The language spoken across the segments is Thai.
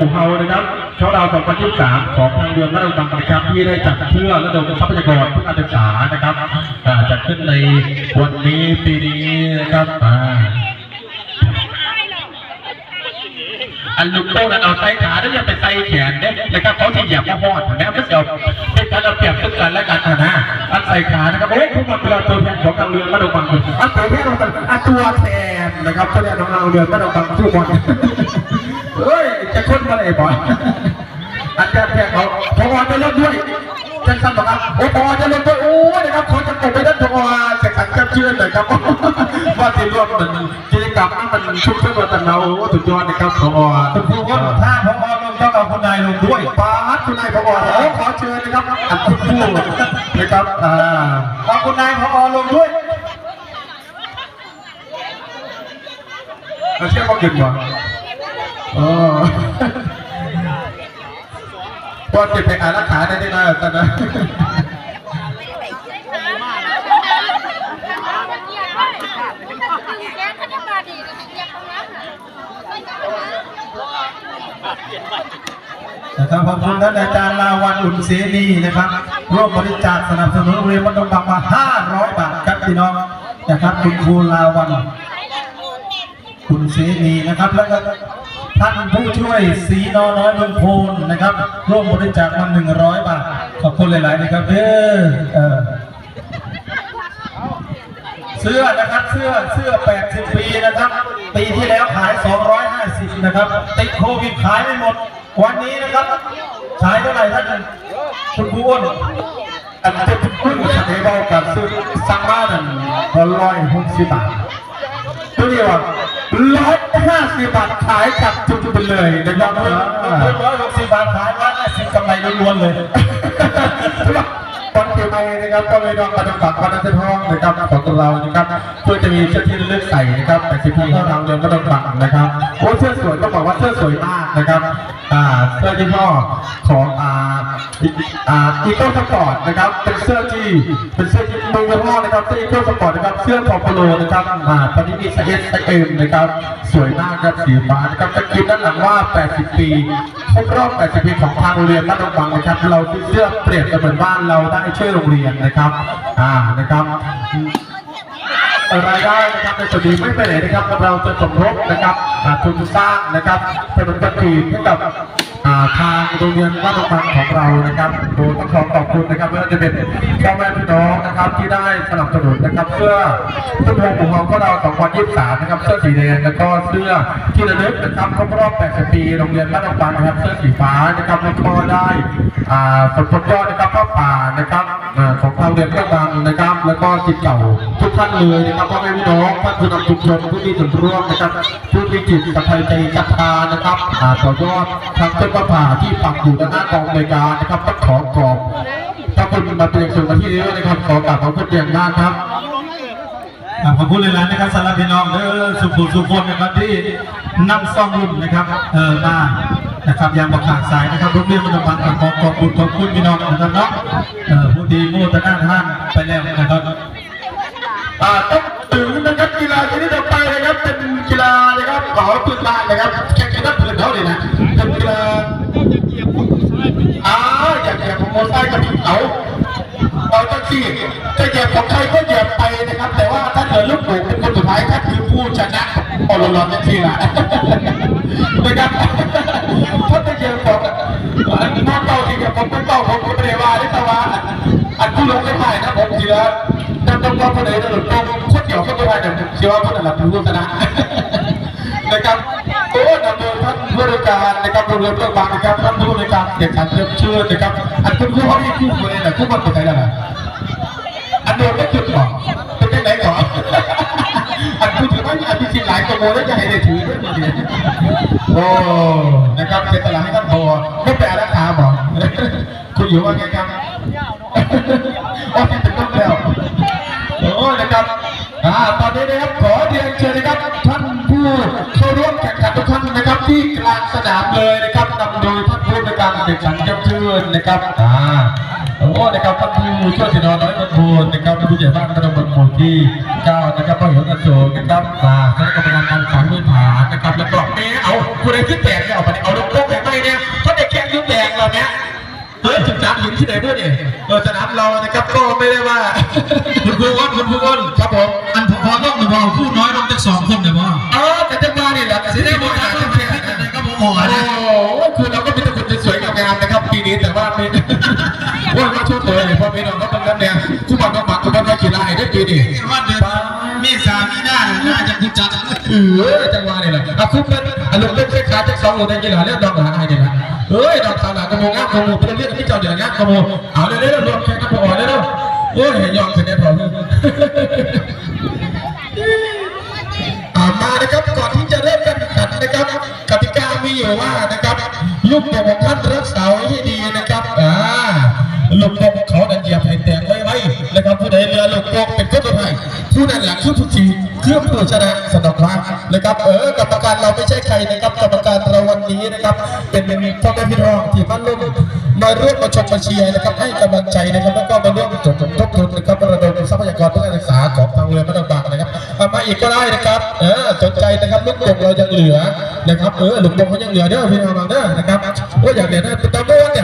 ของเขานะครับเขาดาว2023ของทางเรือนระดมบังนะครับที่ได้จัดเพื่อระดมทรัพยากรเพื่อการศึกษานะครับจัดขึ้นในวันนี้ปีนี้นะครับอันลูกโตนั้นเอาใส่ขาแล้วยังไปใส่แขนเนี่ยนะครับเขาที่หยียบมาหอดนะไม่เสียวเป็นการ เอาเปรียบซึ่งกันและกันนะอันใส่ขานะครับโอ้ยทุกคนเป็นตัวแทนของทางเรือนระดมบังอันตัวแทนของอันตัวแทนนะครับตัวแทนของทาเรือนระดมบังทุกคนเฮ้ยจะคนมาเลยบอยอาจารย์แพทย์เขาพอจะลดด้วยจันสันบอกครับโอ้พอจะลดด้วยโอ้ยนะครับขอจะกดไปด้านพอเสกสรรแก้มเชื่อหน่อยครับว่าที่ร่วมมันกิจกรรมนี่มันชุบเพื่อวัฒนเราสุดยอดนะครับพอคุณครูก็ถ้าพอลง ต้องเอาคุณนายลงด้วยป้าดคุณนายพอโอ้ขอเชิญนะครับอันคุณครูนะครับอ่าเอาคุณนายพอลงด้วยเราเชื่อเขากินบ่อ๋อพอเก็บไปอ่านรักษาได้ได้ไหมอาจารย์นะนะ คุณท่านอาจารย์ลาวันอุ่นเสนีนะครับร่วมบริจาคสนับสนุนโรงเรียนวัดดงบังมา500 บาทครับพี่น้องนะครับคุณครูลาวันคุณเสนีนะครับแล้วก็ท่านผู้ช่วยศรีนอน้อยเมืองโพนนะครับ ร่วมบริจาคมา100 บาท ขอบคุณหลายๆนะครับเด้อเออเสื้อนะครับเสื้อเสื้อ 80 ปีนะครับ ปีที่แล้วขาย 250 นะครับ ติดโควิดขายไม่หมด วันนี้นะครับใช้เท่าไหร่ท่านคุณผู้อ้นอันจะพูดกับเทเบิลกับซื้อซังบ้านร้อยหกสิบบาทตัวนี้ว่าร้อยห้าสิบบาทขายกับจุดๆไปเลยนะครับร้อยหกสิบบาทขายร้อยห้าสิบกำไรล้วนๆเลย วันเกี่ยวไปนะครับก็เลยดองกระดังปักวันนันทองนะครับของเรานะครับเพื่อจะมีเสื้อที่ระลึกใส่นะครับแต่สิพีที่ทางเรือนกระดังปักนะครับโอ้เสื้อสวยต้องบอกว่าเสื้อสวยมากนะครับอ่าเสื้อยี่ห้อของอ่าอ่าอีโก้สปอร์ตนะครับเป็นเสื้อที่เป็นเสื้อที่มือยี่ห้อนะครับเสื้ออีโก้สปอร์ตนะครับเสื้อของโปโลนะครับอ่าตอนนี้มีไซส์เอสไซส์เอ็มนะครับสวยมากครับสีฟ้านะครับตะกี้ด้านหลังว่า 80 ปีครบรอบ 80 ปีของทางโรงเรียนบ้านดงบังนะครับเราเสื้อเปรียบเสมือนบ้านเราได้ชื่อโรงเรียนนะครับอ่านะครับรายได้นะครับในส่วนนี้ไม่ไปไหนนะครับเราจะสมทบนะครับทุนสร้างนะครับเป็นบัญชีให้กับ ทางโรงเรียนวัดตะพังของเรานะครับโดยต้องขอขอบคุณนะครับไม่ว่าจะเป็นพ่อแม่พี่น้องนะครับที่ได้สนับสนุนนะครับเสื้อทุกวงของเราของเรา2023นะครับเสื้อสีแดงแล้วก็เสื้อที่ระลึกนะครับครบรอบ80ปีโรงเรียนวัดตะพังนะครับเสื้อสีฟ้านะครับแล้วก็ได้อ่าสมทบยอดนะครับผ้าป่านะครับ ของทางเรียนวัดตะพังนะครับ แล้วก็จิตเก่าทุกท่านเลยนะครับพ่อแม่พี่น้องท่านผู้นำชุมชนผู้มีส่วนร่วมนะครับผู้มีจิตศรัทธาใจศรัทธานะครับอ่าต่อยอดทางต้นมะพร้าที่ปักอยู่ด้านหน้ากองบริการนะครับต้องขอขอบถ้าคุณมาเป็นส่วนมาที่นี้นะครับขอกราบขอบคุณอย่างมากครับอ่าขอบคุณเลยนะนะครับสำหรับพี่น้องเด้อสุขุมสุขคนนะครับที่นำซ่องรุ่นนะครับเออมา นะครับยางประขาดสายนะครับรถเรียนมันบังขอขอบคุณขอบคุณพี่น้องนะครับเนาะเออผู้ที่มู่ตะหน้าท่านไปแล้วนะครับต้องถึงนะครับกีฬาชนิดต่อไปนะครับเป็นกีฬานะครับเผาปืนบ้านนะครับแข่งกันนับปืนเขาเลยนะเป็นกีฬาอ่าอยากเหยียบของมอเตอร์ไซค์กับเขาเอาแท็กซี่จะเหยียบของใครก็เหยียบไปนะครับ แต่ว่าถ้าเกิดลูกหมูเป็นายท่านคือผู้ชนะออลลอนแท็กซี่ละนะครับถ้าจะเหยียบของน้องเต่าที่เหยียบผมเป็นเต่าผมก็ไม่ได้ว่าได้ต่ว่าอันผู้ลงไม่ได้นะผมทีละจำต้องว่าคนไหนจะหลุดตรงคนเกี่ยวข้องกับอะไรเนี่ยวเชื่อว่าคนนั้นเป็นผู้ชนะนะครับโอ้นำโดยท่านผู้บริการนะครับโรงเรียนเพื่อบางนะครับท่านผู้บริการเด็กชันเชื่อนะครับอันคุณครูเขามีคู่คนไหนคู่มันคนไหนล่ะ อันอามีอภิสิหลายกว่าโมแล้วจะให้ได้ถือด้วยโอ้นะครับเสร็จตลาดให้ท่านโทรไม่แปลราคาบอกคุณอยู่ว่าไงครับโอ้ที่เป็นต้นแล้วโอ้นะครับอ่าตอนนี้นะครับขอเรียนเชิญนะครับท่านผู้เข้าร่วมแข่งขันทุกท่านนะครับ ที่กลางสนามเลยนะครับนำโดยท่านผู้ในการแข่งขันยับชื่นนะครับอ่า โอ้นะครับท่านผู้ช่วยสินอน้อยบรรพูนนะครับผู้ใหญ่บ้านตำบนหมู่ที่เก้านะครับพ่อเหวนกระโจนนะครับฝากคณะกรรมการการฝังด้วผานะครับแล้วกรอบแม่เอาคุณไอ้ขึ้นแตกเนี่ยเอาไปเอาลูกโป่งแตกไปเนี่ยเพราะเด็กแข่งยุ่งแดงเราเนี่ยเฮ้ยจุดสามหินที่ไหนด้วยเนี่ยเออสนามเรานะครับก็ไม่ได้ว่าคุณครูว่าคุณครูอ้นครับผมอันพอๆต้องพอผู้น้อยต้องจากสองคนเดี๋ยวว่า กีฬาได้ปีนี้ว่าเดือนมีสามีหน้าน่าจะคุณจัดเออจังหวะนี่แหละอะคุณเป็นอารมณ์เล่นเส้นขาจากสองโลในกีฬาเรียกดอกหลาไอ้เนี่ยนะเฮ้ยดอกสาวหลากระโมงงามกระโมงเป็นเรื่องที่เจ้าเดือดงามกระโมงเอาเร็วๆรวมแข่งกระโปรงเร็วๆโอ้ยยอมเสร็จแล้วถอมานะครับก่อนที่จะเริ่มการแข่งขันนะครับกติกามีอยู่ว่านะครับลูกโป่ง ผู้ชนะสนอกว่านะครับเออกรรมการเราไม่ใช่ใครนะครับกรรมการเราวันนี้นะครับเป็นพ่อแม่พี่น้องที่บ้านลุ่มมาร่วมมาชมมาเชียร์นะครับให้กำลังใจนะครับแล้วก็มาร่วมจดทบทุนนะครับระดมทรัพยากรเพื่อการศึกษาของทางเรือไม่ต้องบางนะครับมาอีกก็ได้นะครับเออสนใจนะครับลูกโป่งเรายังเหลือนะครับเออลูกโป่งเขายังเหลือเด้อพี่น้องเด้อนะครับว่าอย่างเนี้ยนะเป็นตามเมื่อวันเนี่ย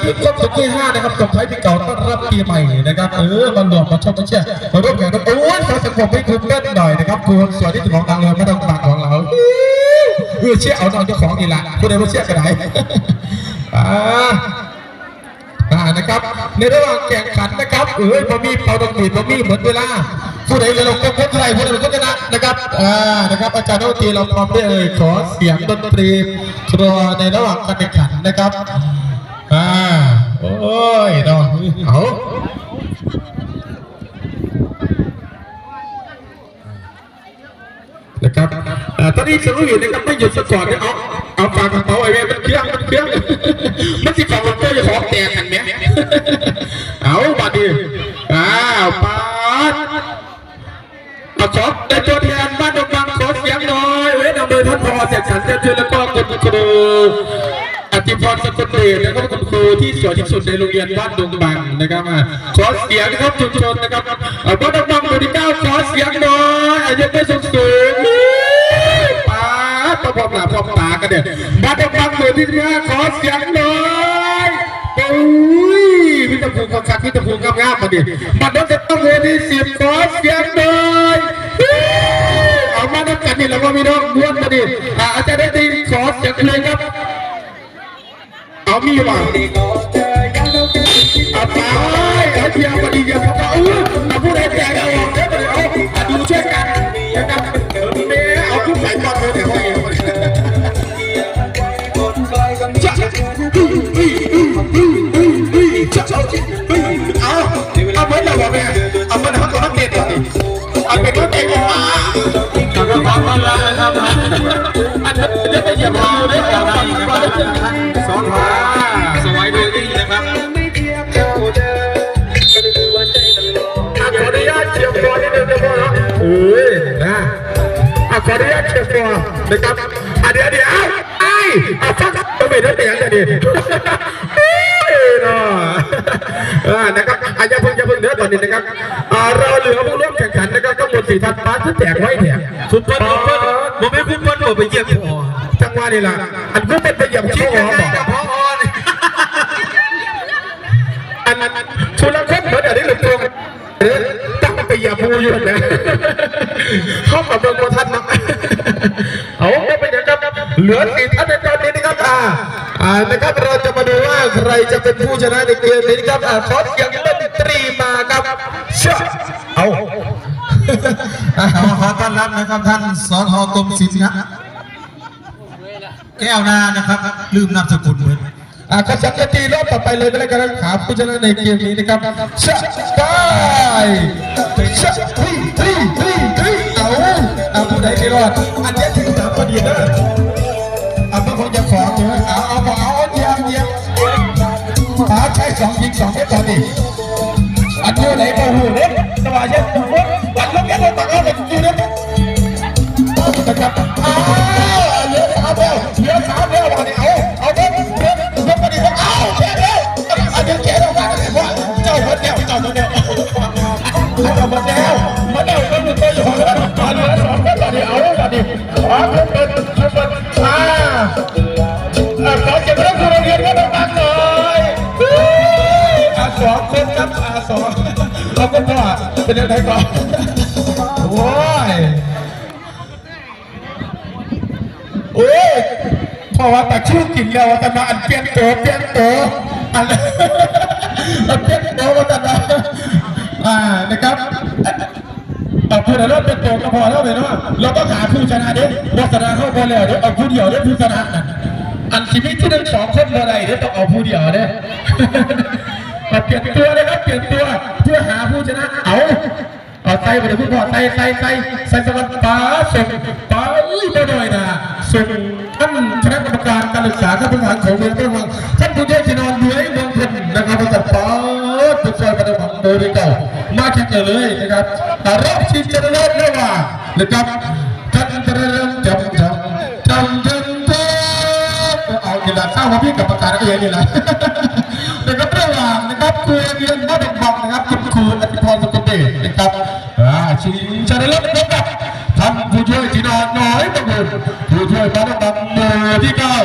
เป็นตามอ่าพี่ครบสุดที่ห้านะครับส่งท้ายปีเก่าต้อนรับปีใหม่นะครับ เออมารวมมาชมมาเชียร์มาร่วมกันโอ้ยขอสังคมให้คุ้มเล่นหน่อยนะครับคุณสวนที่ของทางเรือไม่ต้องบางของเราเออเชื่อเอานอนเจ้าของนี่แหละคุณเดียวเชื่อกันไหนอ่านะครับในระหว่างแข่งขันนะครับเอ้ยพอมีเป่าดอกหมีพอมีเหมือนเวลาผู้ใดเลยลงก็พบใครผู้ใดก็ชนะนะครับอ่านะครับอาจารย์ดนตรีเราพร้อมได้เลยขอเสียงดนตรีรัวในระหว่างการแข่งขันนะครับ อ้ยเนาะเอานะครับอ่ตอนนี้สรุปอยู่นะครับไม่หยุดสะก่อนเนี่ยเอาเอาฝากกระเป๋าไอ้แม่มันเครื่องมันเครื่องมันสิฝากกระเป๋าจะของแตกกันไหมเอาบัดนี้อ้าวปาดเอาขอเป็นตัวแทนบ้านดงบังขอเสียงหน่อยเว้ยนำโดยท่านพอเสร็จสันเจ้าชื่อแล้วก็คุณครู อธิพรสกุลเดชแล้วก็คุณครูที่สวยที่สุดในโรงเรียนบ้านดงบังนะครับขอเสียงนะครับชุมชนนะครับอะบ้านดงบังหมู่ที่เก้าขอเสียงหน่อยอายุไม่สูงสูงป้าดประพอบหลาพร้อมตากันเนี่ยบ้านดงบังหมู่ที่ห้าขอเสียงหน่อยโอ้ยพิตาภูมิคักพิตาภูมิงามๆมาดิบ้านดงบังหมู่ที่สิบขอเสียงหน่อยเอามาดับกันนี่แล้วก็มีน้องม้วนมาดิอะอาจารย์ได้ดีขอเสียงเลยครับ เอามีว่ะเอาไปเอาเทียมมาดีเดียวเขาเออเอาผู้ใดแจกเอาออก ขออนุญาตเชียร์ฟอร์นะครับอะเดี๋ยวเดี๋ยวไอ้อะฟังต้องได้วยเสียงกันดิเนาะนะครับอะอย่าเพิ่งอย่าเพิ่งเดี๋ยวก่อนนิดนะครับเราเหลือผู้ร่วมแข่งขันนะครับทั้งหมดสี่ท่านป้าที่แจกไว้แถมคุณเปิ้ลคุณเปิ้ลผมไม่คุณเปิ้ลผมไปเยี่ยมพ่อจังหวะนี่ล่ะอันก็เป็นไปอย่างที่คิดหมยัองไงบอกกับพ่ออันนั้นชุลคนเหมือนอันนี้หรือตัวเออตั้งไปอย่าพูอยู่นะเข้ากับเมืองปรทันนะ เอาไม่เป็นอย่างครับเหลือสี่ท่านในตอนนี้นะครับอ่าอ่านะครับเราจะมาดูว่าใครจะเป็นผู้ชนะในเกมนี้นะครับอ่าขอเสียงดนตรีมาครับเชื่อเอาขอขอต้อนรับนะครับท่านสทกรมศิลป์นะแก้วนานะครับ ลืมนามสกุลเหมือนอ่าขอสังเกตรอบต่อไปเลยก็แล้วกันนะครับผู้ชนะในเกมนี้นะครับเชื่อไปเชื่อเฮ้ย เอาผู้ใดที่รอด อันนี้ถึงสามพอดีนะเอามาคงจะขอเถอะเอาเอาเอาเดียวเดียวหาใช้สองยิงสองเม็ดตอนนี้อันอยู่ไหนก็หูเนี่ยสบายเย็นทุกคนอันลงแค่ตัวตักเอาแต่อยู่เนี่ยนะครับอ้าวเหลือสามเดียวเหลือสามเดียววันนี้เอาเอาเด็กเด็กเด็กมาดิเอาแค่เดียวอันนี้แค่เดียวมาว่าเจ้าคนเดียวเจ้าคนเดียวเอามาเดียวมาเดียว นี้เอาตอนนี้ขอเป็นเป็นเป็นอ่าขอเก็บเรื่องโรงเรียนก็ต้องฟังหน่อยอาสองคนครับอาสองเป็นเรื่องไหนก่อนโอ้ยโอ้ยเพราะว่าแต่ชื่อกินแล้วว่าแต่มาอันเปลี่ยนตัวเปลี่ยนตัวอันเปลี่ยนตัวว่าแต่มาอ่านะครับ เอาผู้ใดเริ่มเป็นตัวก็พอแล้วเลยเนาเราก็หาผู้ชนะเด้วาสนาเข้าไปแล้วเด้เอาผู้เดียวเด้ผู้ชนะน่ะอันชีวิตที่หนึ่งสองคนเมื่อไรเด้ต้องเอาผู้เดียวเด้มาเปลี่ยนตัวเลยครับเปลี่ยนตัวเพื่อหาผู้ชนะเอาเอาใส่ไปเลยคุณพ่อใส่ใส่ใส่ใส่สวัสดิ์ป๋าส่งป๋าอุ้ยมาหน่อยนะส่งท่านคณะกรรมการการศึกษาขั้นพื้นฐานของเมืองต้นวังท่านผู้เชี่ยวยชนอนด้วยเมืองเพชรนะครับประจับป๋าตุกซอยประดับโดยเก่าาแข่งกันเลยนะครับแต่รอบชิงชนะเลิศเรียว่านะครับท่านจะเริ่มจำจำจำจำจำเอากีฬาเศร้ามาพี่กับประกาศก็ยังนี่แหละนะครับระหว่างนะครับครูเรียนบ้านดงบังนะครับคุณครูอธิพรสกุลเดชนะครับอ่าชิงชนะเลิศนะครับท่านผู้ช่วยจีนอนน้อยประบุญผู้ช่วยบ้านดงบังหมู่ที่เก้า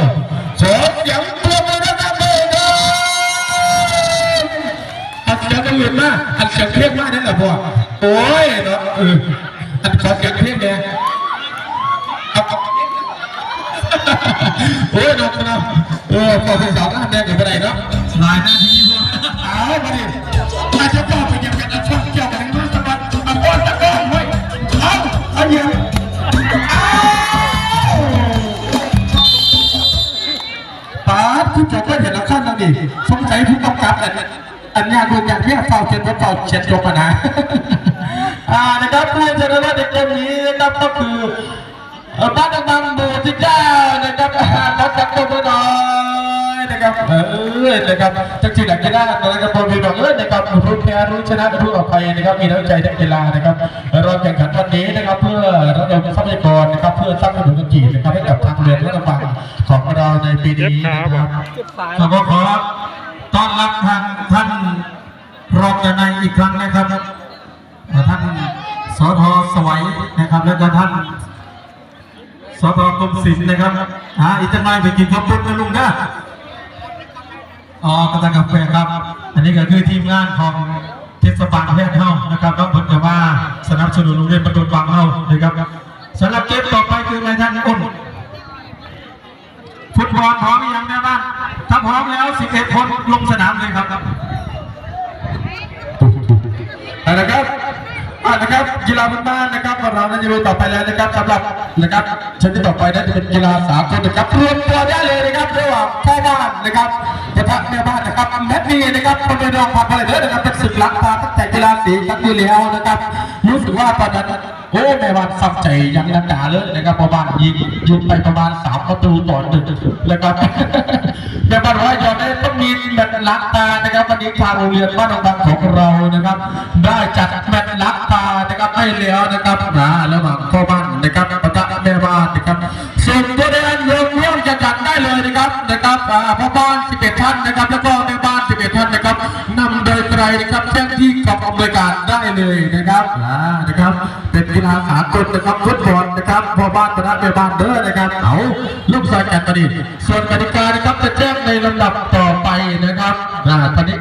สียงเพลงมากนั่นแหละพ่อโอ้ยเนาะเอออันขอเสียงเพลงเนี่ยเอาเอาโอ้ยนกนะเออพอเป็นสาวหน้าแดงอยู่ไปไหนเนาะหลายนาทีพวกเอามาดิอาจจะต้องไปยังกันอาช่วงเกี่ยวกันในสมัครเอาก้อนตะก้อนเว้ยเอาเอาอย่างป้าผู้จบก็เห็นแล้วขั้นแล้วนี่สงสัยผู้กำกับ อันอันยากดูอย่างที่เฝ้าเขียนว่าเฝ้าเขียนจบนะอ่านะครับผู้ชนะเลิศในเกมนี้นะครับก็คือบ้านดังๆหมู่ที่เก้านะครับขอจับตัวมือหน่อยนะครับเออนะครับจังจีนักกีฬานะครับบอลวีบอกเออนะครับรู้แพ้รู้ชนะรู้ออกไปนะครับมีน้ำใจนักกีฬานะครับเราแข่งขันวันนี้นะครับเพื่อระดมทรัพยากรนะครับเพื่อสร้างสนุนกีนะครับให้กับทางเรือและฝั่งของเราในปีนี้นะครับเราก็ขอ ต้อนรับทางท่านรองนายอีกครั้งนะครับท่านสทสวัยนะครับ แล้วก็ท่านสทกรมศิลป์นะครับอ่าอีกจะมาไปกินข้าวปุ้นนะลุงนะอ๋อกระตังกาแฟครับ อันนี้ก็คือทีมงานของเทศบาลแพทย์เฮานะครับก็เพิ่นจะว่าสนับสนุนโรงเรียนประตูวังเฮานะครับสำหรับเกมต่อไปคืออะไรท่านอ้นฟุตบอลพร้อมอยังแม่บ้าน พร้อมแล้ว 11 คนลงสนามเลยครับอ่านะครับนะครับกีฬาพื้นบ้านนะครับของเรานั้นจะดูต่อไปแล้วนะครับสำหรับนะครับชนิดต่อไปนั้นจะเป็นกีฬาสากลนะครับรวมตัวได้เลยนะครับระหว่างพ่บ้านนะครับปะทะแม่บ้านนะครับแมตช์นี้นะครับคนไปรองผ่านไปเลยนะครับเป็นศึกหลังตาตั้งแต่กีฬาสีกันอยู่แล้วนะครับ รู้สึกว่าตอนนั้นโอ้แม่บ้านสับใจยังนักหนาเลยนะครับพ่อบ้านยิงยิงไปประมาณสามประตูต่อหนึ่งนะครับแม่บ้านร้อยยอดได้ต้องมีแมตช์ล้างตานะครับวันนี้ทางโรงเรียนบ้านดงบังของเรานะครับ ได้จัดแมตช์ล้างตานะครับให้แล้วนะครับนะระหว่างพ่อบ้านนะครับประทะแม่บ้านนะครับส่วนตัวแดนรวมร่วมจะจัดได้เลยนะครับนะครับอ่าพ่อบ้าน11ท่านนะครับ แล้วก็แม่บ้าน11ท่านนะครับนำโดยใครนะครับแจ้งที่กับอำนวยการ เลยนะครับอ่านะครับ เป็นกีฬาสากลนะครับฟุตบอลนะครับพ่อบ้านชนะแม่บ้านเด้อนะครับเอาลูกสายกันตอนนี้ส่วนกติกานะครับจะแจ้งในลำดับต่อไปนะครับอ่าตอนนี้